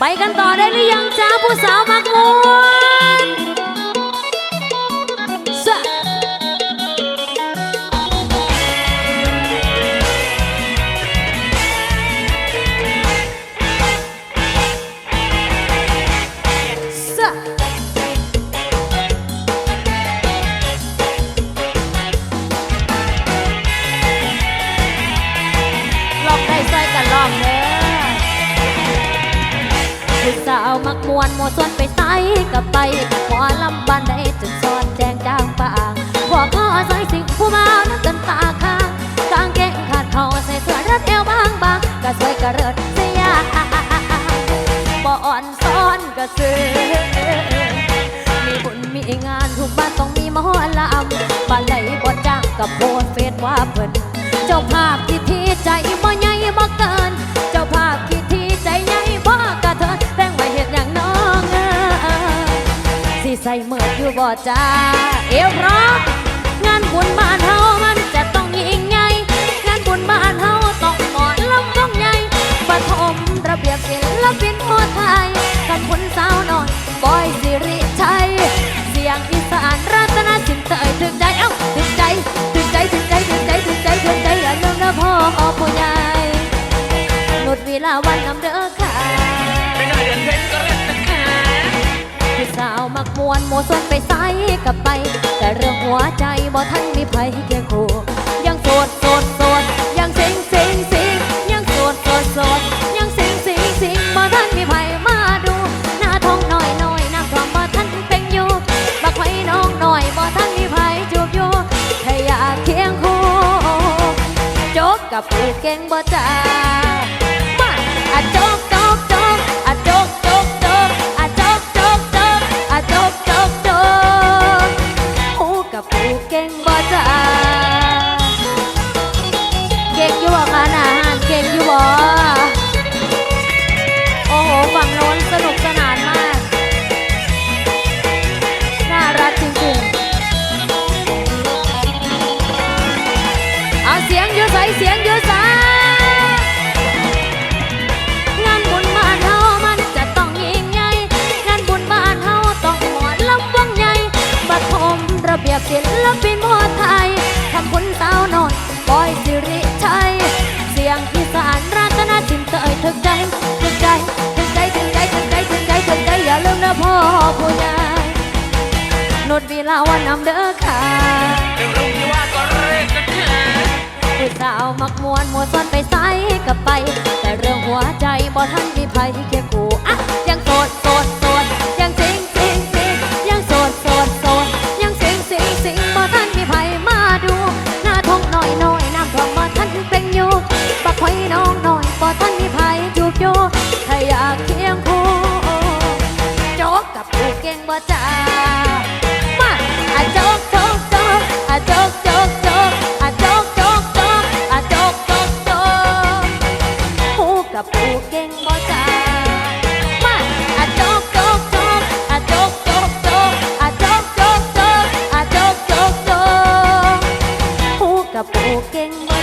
ไปกันต่อได้หรือยังจ้าผู้สาวมักมวาว มักมวนโมส่วนไปใส่กับไปหมอลำบานได้จนสอนแจงจางปางพวกพ่อใส่สิ่งผู้มานักกันตาค้างกางเกงขาดเขาใส่เสื้อรัดเอวบางบางๆก็สวยกระเริดเสียบ่อ่อนซ้อนก็ซื้อมีบุญมีงานทุกบ้านต้องมีหมอลำบ้านไหลบ่จ้างกับโพสเฟซว่าเพิ่น ใส่เมิดอยู่บ่จ้าเอวพร้อมงานบุญบ้านเฮามันจะต้องยิ่งใหญ่งานบุญบ้านเฮาต้องหมอนลำต้องใหญ่ปฐมระเบียบศิลปินทั่วไทยกันคนสาวน้อยบอยสิริชัยเสียงอีสานรัตนสินเตยถึงใจเอ้าถึงใจถึงใจถึงใจถึงใจถึงใจถึงใจอย่าลืมนะพ่อผู้ใหญ่นุดเวลาวันนำเด้อค่ะ มักมวนโมส่วนไปใส่กับไป แต่เรื่องหัวใจบ่ทันมีไผเคียงคู่ยังโสดโสดโสดยังสิงสิงสิงยังโสดโสดโสดยังสิงสิงสิงบ่ทันมีไผมาดูหน้าท้องน้อยน้อยน้ำท่วมบ่ทันเป็นอยู่บักไว้น้องน้อยบ่ทันมีไผจูบอยู่ถ้อยากเคียงคู่โจกกับผู้เก่งบ่จ้า ก่งอยู่บ่โอ้โห ฝั่งโน้นสนุกสนานมาก น่ารักจริงๆ เอาเสียงอยู่ใสเสียงอยู่ใสงานบุญบ้านเฮามันจะต้องยิ่งใหญ่งานบุญบ้านเฮาต้องหมอนลำวงใหญ่บัดผมระเบียบศิลปิน เตยถึกใจถึกใจถึกใจถึกใจถึกใจถึกใจใจอย่าลืมนะพ่อผู้ใหญ่นดวีลาวันนำเด้อค่ะเรื่องรุ่งที่ว่าก็เล่นนแค่ผู้สาวมักมวนมัวซ้อนไปใส่กับไป แต่เรื่องหัวใจบ่ทันมีไผเคียงคู่อะ บ่จ้ามาอะโจ๊กจกจกอะโจ๊กจกจกอะโจ๊กจกจกอะโจ๊กจกจกผู้กับผู้เก่งบ่จ้ามาอะโจ๊กจกจกอะโจ๊กจกจกอะโจ๊กจกจกอะโจ๊กจกจกผู้กับผู้เก่งบ่